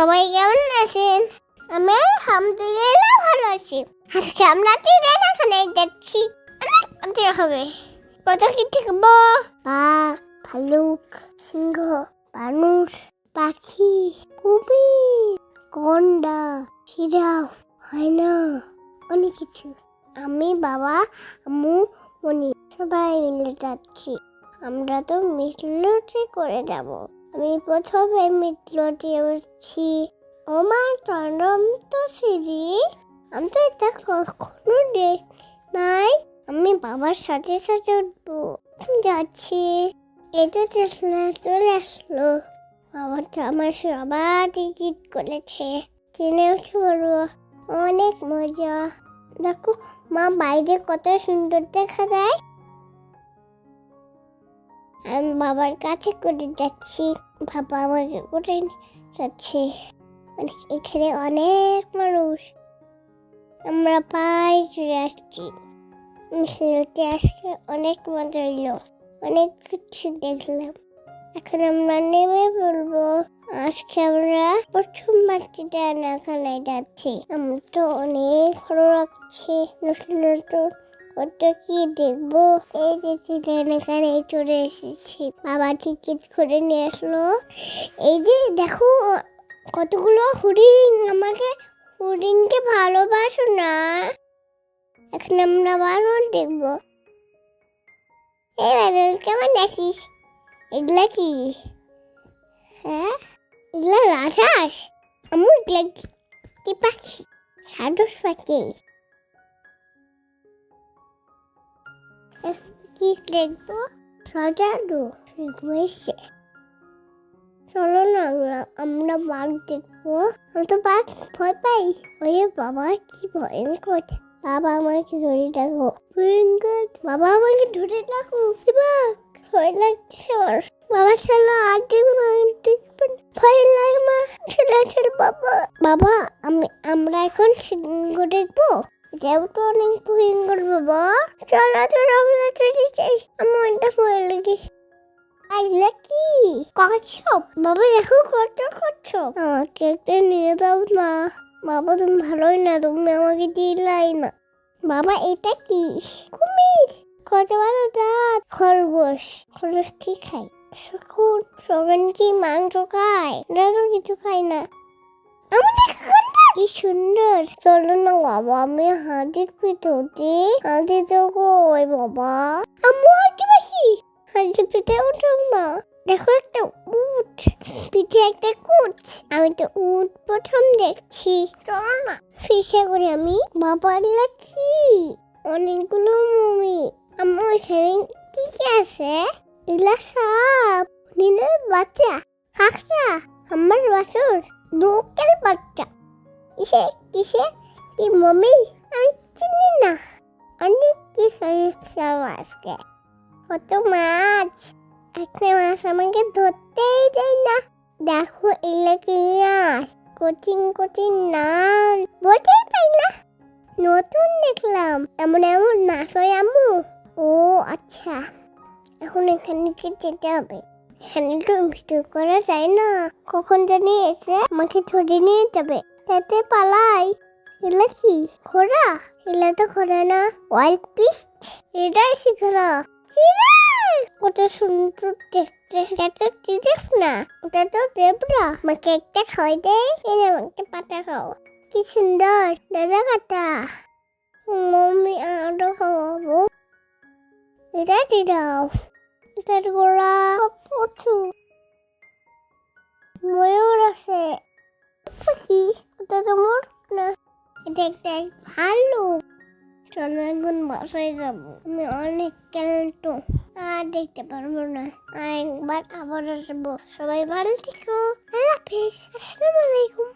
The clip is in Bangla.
সবাই কেমন আছেন? আমি আলহামদুলিল্লাহ ভালো আছি। আজকে আমরা চিড়িয়াখানে যাচ্ছি। অনেক হবে। কত কি শিখব বাঘ, ভালুক, সিংহ, মানুষ, পাখি, কুমির, গন্ডা জিরাফ হায়না, অনেক কিছু। আমি, বাবা, আম্মু, মনি, সবাই মিলে যাচ্ছি। আমরা তো মিটলটি করে যাব। আমি প্রথমে মিটলটি উঠছি। আমার চরম তো সিঁড়ি। আমি তো এটা কখনো দেখ নাই আমি বাবার সাথে সাথে উঠবো। যাচ্ছি। এটা চলে চলে আসলো। বাবা তো আমার সবার টিকিট করেছে। কিনে উঠে বলব, অনেক মজা। দেখো, মা বাইরে কত সুন্দর দেখা যায়। আমি বাবার কাছে করে যাচ্ছি। বাবা আমাকে করে যাচ্ছে। মানে এখানে অনেক মানুষ। আমরা পায়ে চলে আসছি। মিশিলতে আজকে অনেক মজা হইল। অনেক কিছু দেখলাম। এখন আমরা নেমে পড়ব। আজকে আমরা প্রথম বাচ্চাটা এখানে যাচ্ছি। আমার তো অনেক ভালো লাগছে। নতুন নতুন কত কি দেখব? এই যে চিড়িয়াখানে চলে এসেছি। বাবা টিকিট করে নিয়ে আসলো। এই যে দেখো, কতগুলো হরিণ। আমাকে হরিণকে ভালোবাসো না। এখন আমরা বানর দেখব। এই বানর কেমন আছিস? এগুলা কি? হ্যাঁ? এগুলা রাজাস আমি, এগুলা কি পাখি? সারস পাখি। কি দেখব? দেখব এসে চলো না আমরা আমরা বাঘ দেখব। আমি তো বাঘ ভয় পাই। ওই বাবা কি ভয়ঙ্কর। বাবা আমাকে ধরে রাখো। ভয়ঙ্কর। বাবা আমাকে ধরে রাখো কি বাঘ। ভয় লাগছে আমার। বাবা চলো আর দেখব না, দেখব ভয় লাগে মা চলে বাবা। বাবা আমি আমরা এখন সিংহ দেখব? এটাও তো অনেক ভয়ঙ্কর বাবা। চলো চলো, আমরা চলে যাই। আমার এটা ভয় লাগে এগুলা কি? কচ্ছপ বাবা, দেখো কত কচ্ছপ আমাকে একটা নিয়ে দাও না। বাবা, তুমি ভালোই না, তুমি আমাকে দিলাই না। বাবা, এটা কি? কুমির। কত বড় দাঁত খরগোশ। খরগোশ কি খায়? শকুন। শকুন কি মাংস খায়? ওরা তো কিছু খায় না। আমাদের কি সুন্দর। চলো না বাবা, আমি হাতির পিঠোতে হাতি তো ওই বাবা। আম্মু হাঁটতে পারছি হাঁটতে পিঠে উঠো না। দেখো একটা উট। পিঠে একটা কুচ। আমি তো উট প্রথম দেখছি। চলো না। ফিসে করে আমি। বাবা লাগছি অনেকগুলো মমি আমার এখানে কি কি আছে? এগুলা সাপ নীলের বাচ্চা। কাকড়া আমার বাসর লোকাল বাচ্চা। কিসে কিসে কি মমি? আমি চিনি না। অনেক কিছু দেখলাম আজকে। কত মাছ। একটা মাছ আমাকে ধরতেই দেয় না। দেখো এগুলো কি কঠিন কঠিন নাম। বলতেই পাই না নতুন দেখলাম। এমন এমন মাছ হয় আম্মু। ও আচ্ছা। এখন এখানে কি যেতে হবে? এখানে তো মিষ্টি করা যায় না। কখন জানি এসে আমাকে ধরে নিয়ে যাবে। তাতে পালাই। এগুলো কি? ঘোড়া? এগুলো তো ঘোড়া না। ওয়াইল্ড পিস্ট এটাই শিখরা কত সুন্দর দেখতে। এটা তো জিরাফ না? ওটা তো দেবরা আমাকে একটা খাওয়াই দে। এনে আমাকে পাতা খাও। কি সুন্দর। দাদা কাটা মম্মি আরও খাওয়াবো। এটা জিরাফ এটার গোড়া প্রচুর। ময়ূর আছে। পাখি ওটা তো মোর না। এটা একটা ভালো চলো একদিন বাসায় যাব। আমি অনেক ক্যালেন্ট আর দেখতে পারব না। একবার আবার আসব। সবাই ভালো থেকো। আল্লাহ আসসালামু আলাইকুম।